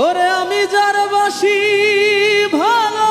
ওরে আমি যার বাসি ভালো।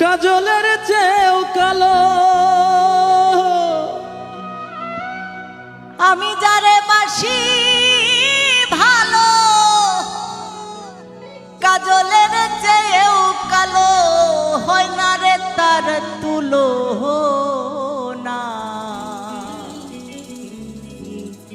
কাজলের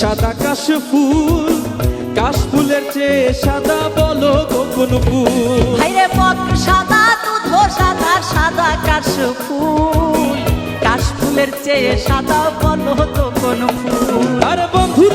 সাদা কাশ ফুল কাশ ফুলের চেয়ে সাদা বলো কোন ফুল? হাইরে পক সাদা দুধ সাদা সাদা কাশ ফুল। কাশ ফুলের চেয়ে সাদা বলো তো কোন ফুল? আর বন্ধুর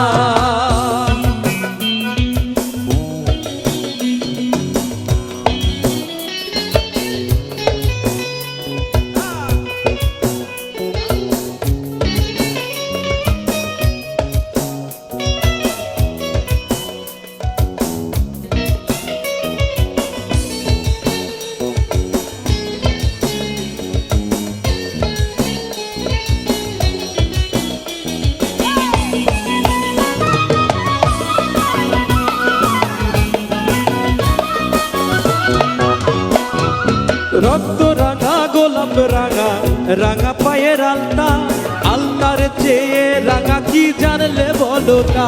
গোলাপ রাঙা রাঙা পায়ের আলতা। আলতার চেয়ে রাঙা কি জানলে বলো না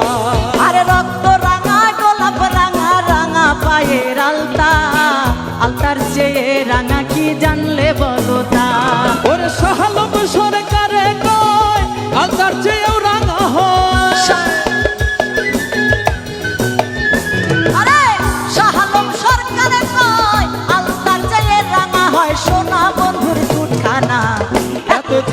আরে রক্ত রাঙা গোলাপ রাঙা রাঙা পায়ের আলতা। আলতার চেয়ে রাঙা কি জানলে বলো না ওর সহলম সরকার